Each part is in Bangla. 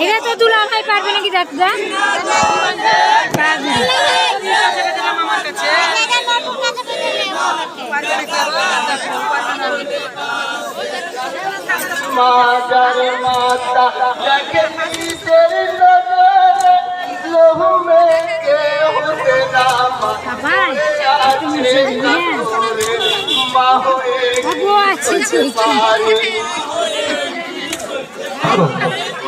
এটা তো দুলা ভাই পারবে নাকি দাদা মাজার মাতা দেখে নিজের লহু হতে মা হয়ে বাবু আছে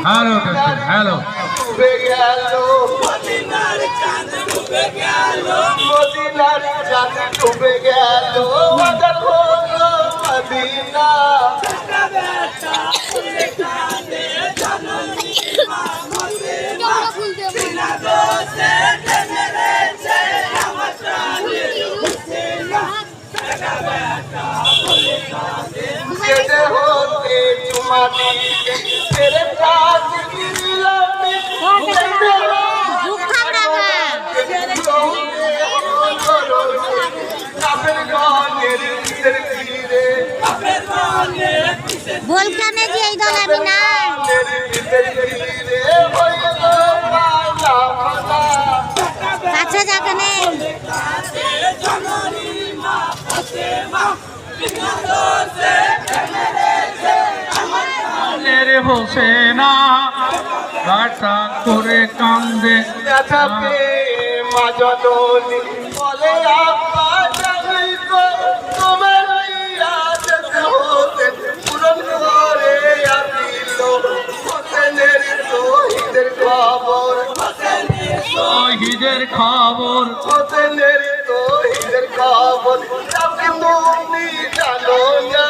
হ্যালো হ্যালো ডুবে গেল যেতে হতে চুমা বলখানে যে এই দল আমি না কাছে যাবে না রে হোসেনা গাটা করে কান্দে। বলে আপা শহীদের খবর। হোসেনের শহীদের খবর যাকে তুমি জানো না।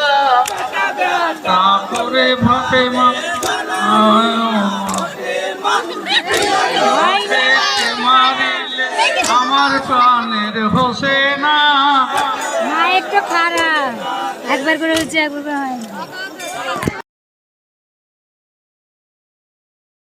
তারপরে ভাতে মা আমার প্রাণের হোসেনা। মা একটু খারাপ। একবার করে হচ্ছে একবার করে হয় না।